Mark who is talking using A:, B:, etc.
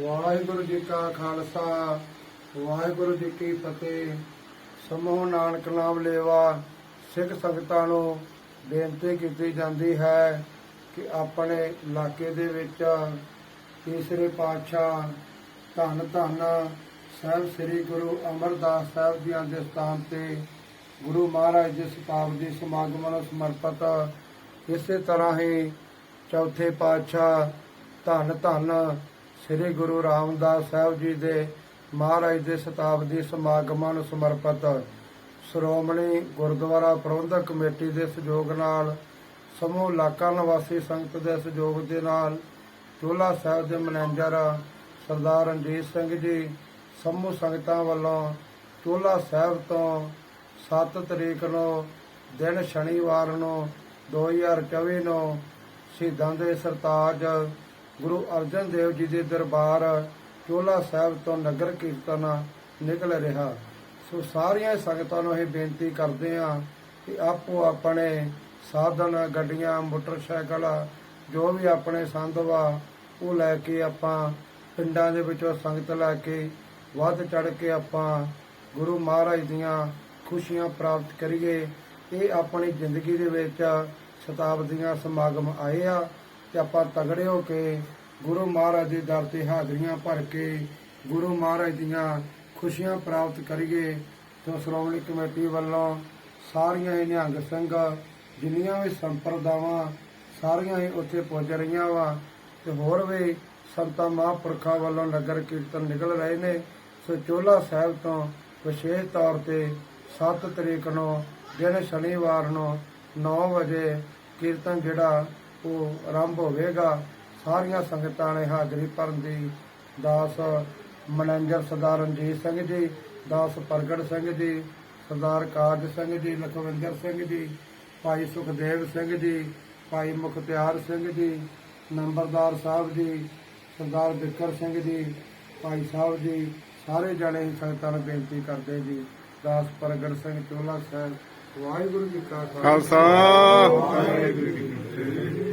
A: ਵਾਹਿਗੁਰੂ ਜੀ ਕਾ ਖਾਲਸਾ, ਵਾਹਿਗੁਰੂ ਜੀ ਕੀ ਫਤਿਹ। ਸਮੂਹ ਨਾਨਕ ਨਾਮ ਲੇਵਾ, ਸਿੱਖ ਸੰਗਤਾਂ ਨੂੰ ਬੇਨਤੀ ਕੀਤੀ ਜਾਂਦੀ ਹੈ ਕਿ ਆਪਣੇ ਇਲਾਕੇ ਦੇ ਵਿੱਚ ਤੀਸਰੇ ਪਾਤਸ਼ਾਹ ਧੰਨ ਧੰਨ ਸਾਹਿਬ ਸ੍ਰੀ ਗੁਰੂ ਅਮਰਦਾਸ ਸਾਹਿਬ ਜੀਆਂ ਦੇ ਸਥਾਨ ਤੇ ਗੁਰੂ ਮਹਾਰਾਜ ਦੇ ਸ਼ਤਾਬਦੀ ਸਮਾਗਮ ਨੂੰ ਸਮਰਪਿਤ ਇਸੇ ਤਰ੍ਹਾਂ ਹੀ ਚੌਥੇ ਪਾਤਸ਼ਾਹ ਧੰਨ ਧੰਨ ਸ੍ਰੀ ਗੁਰੂ ਰਾਮਦਾਸ ਸਾਹਿਬ ਜੀ ਦੇ ਮਹਾਰਾਜ ਦੇ ਸ਼ਤਾਬਦੀ ਸਮਾਗਮਾਂ ਨੂੰ ਸਮਰਪਿਤ ਸ਼੍ਰੋਮਣੀ ਗੁਰਦੁਆਰਾ ਪ੍ਰਬੰਧਕ ਕਮੇਟੀ ਦੇ ਸਹਿਯੋਗ ਨਾਲ ਸਮੂਹ ਇਲਾਕਾ ਨਿਵਾਸੀ ਸੰਗਤ ਦੇ ਸਹਿਯੋਗ ਦੇ ਨਾਲ ਚੋਲਾ ਸਾਹਿਬ ਦੇ ਮੈਨੇਜਰ ਸਰਦਾਰ ਰਣਜੀਤ ਸਿੰਘ ਜੀ, ਸਮੂਹ ਸੰਗਤਾਂ ਵੱਲੋਂ ਚੋਲਾ ਸਾਹਿਬ ਤੋਂ 7 ਤਰੀਕ ਨੂੰ ਦਿਨ ਸ਼ਨੀਵਾਰ ਨੂੰ 2024 ਨੂੰ ਸ਼ਹੀਦਾਂ ਦੇ ਸਰਤਾਜ ਗੁਰੂ ਅਰਜਨ ਦੇਵ ਜੀ ਦੇ ਦਰਬਾਰ ਚੋਲਾ ਸਾਹਿਬ ਤੋਂ ਨਗਰ ਕੀਰਤਨ ਨਿਕਲ ਰਿਹਾ। ਸੋ ਸਾਰੀਆਂ ਸੰਗਤਾਂ ਨੂੰ ਇਹ ਬੇਨਤੀ ਕਰਦੇ ਹਾਂ ਕਿ ਆਪੋ ਆਪਣੇ ਸਾਧਨ, ਗੱਡੀਆਂ, ਮੋਟਰਸਾਈਕਲ, ਜੋ ਵੀ ਆਪਣੇ ਸੰਦ ਵਾ, ਉਹ ਲੈ ਕੇ ਆਪਾਂ ਪਿੰਡਾਂ ਦੇ ਵਿੱਚੋਂ ਸੰਗਤ ਲੈ ਕੇ ਵੱਧ ਚੜ ਕੇ ਆਪਾਂ ਗੁਰੂ ਮਹਾਰਾਜ ਦੀਆਂ ਖੁਸ਼ੀਆਂ ਪ੍ਰਾਪਤ ਕਰੀਏ। ਇਹ ਆਪਣੀ ਜ਼ਿੰਦਗੀ ਦੇ ਵਿੱਚ ਸ਼ਤਾਬਦੀਆਂ ਸਮਾਗਮ ਆਏ ਆ। ਤੇ ਆਪਾਂ ਤਗੜੇ ਹੋ ਕੇ ਗੁਰੂ ਮਹਾਰਾਜ ਦੇ ਦਰ ਤੇ ਹਾਜ਼ਰੀਆਂ ਭਰ ਕੇ ਗੁਰੂ ਮਹਾਰਾਜ ਦੀਆਂ ਖੁਸ਼ੀਆਂ ਪ੍ਰਾਪਤ ਕਰੀਏ, ਤੇ ਸ਼੍ਰੋਮਣੀ ਕਮੇਟੀ ਵੱਲੋਂ ਸਾਰੀਆਂ ਹੀ ਨਿਹੰਗ ਸਿੰਘ ਜਿੰਨੀਆਂ ਵੀ ਸੰਪਰਦਾਵਾਂ ਸਾਰੀਆਂ ਹੀ ਉੱਥੇ ਪਹੁੰਚ ਰਹੀਆਂ ਵਾ, ਤੇ ਹੋਰ ਵੀ ਸੰਤਾਂ ਮਹਾਂਪੁਰਖਾਂ ਵੱਲੋਂ ਨਗਰ ਕੀਰਤਨ ਨਿਕਲ ਰਹੇ ਨੇ। ਸੋ ਚੋਲਾ ਸਾਹਿਬ ਤੋਂ ਵਿਸ਼ੇਸ਼ ਤੌਰ ਤੇ 7 ਤਰੀਕ ਨੂੰ, ਦਿਨ ਸ਼ਨੀਵਾਰ ਨੂੰ 9 ਵਜੇ ਕੀਰਤਨ ਜਿਹੜਾ ਉਹ ਆਰੰਭ ਹੋਵੇਗਾ। ਸਾਰੀਆਂ ਸੰਗਤਾਂ ਨੇ ਹਾਜ਼ਰੀ ਭਰਨ ਦੀ। ਦਾਸ ਮੈਨੇਜਰ ਸਰਦਾਰ ਰਣਜੀਤ ਸਿੰਘ ਜੀ ਦਾਸ ਪ੍ਰਗਟ ਸਿੰਘ ਜੀ ਸਰਦਾਰ ਕਾਜ ਸਿੰਘ ਜੀ ਲਖਵਿੰਦਰ ਸਿੰਘ ਜੀ ਭਾਈ ਸੁਖਦੇਵ ਸਿੰਘ ਜੀ ਭਾਈ ਮੁਖਤਿਆਰ ਸਿੰਘ ਜੀ ਨੰਬਰਦਾਰ ਸਾਹਿਬ ਜੀ ਸਰਦਾਰ ਬਿੱਕਰ ਸਿੰਘ ਜੀ ਭਾਈ ਸਾਹਿਬ ਜੀ ਸਾਰੇ ਜਣੇ ਸੰਗਤਾਂ ਨੂੰ ਬੇਨਤੀ ਕਰਦੇ ਜੀ। ਦਾਸ ਪ੍ਰਗਟ ਸਿੰਘ ਚੋਲਾ ਸਾਹਿਬ ਵਾਹਿਗੁਰੂ ਜੀ ਕਾ
B: ਖਾਲਸਾ।
A: ਵਾਹਿਗੁਰੂ ਜੀ ਕੀ ਫਤਿਹ।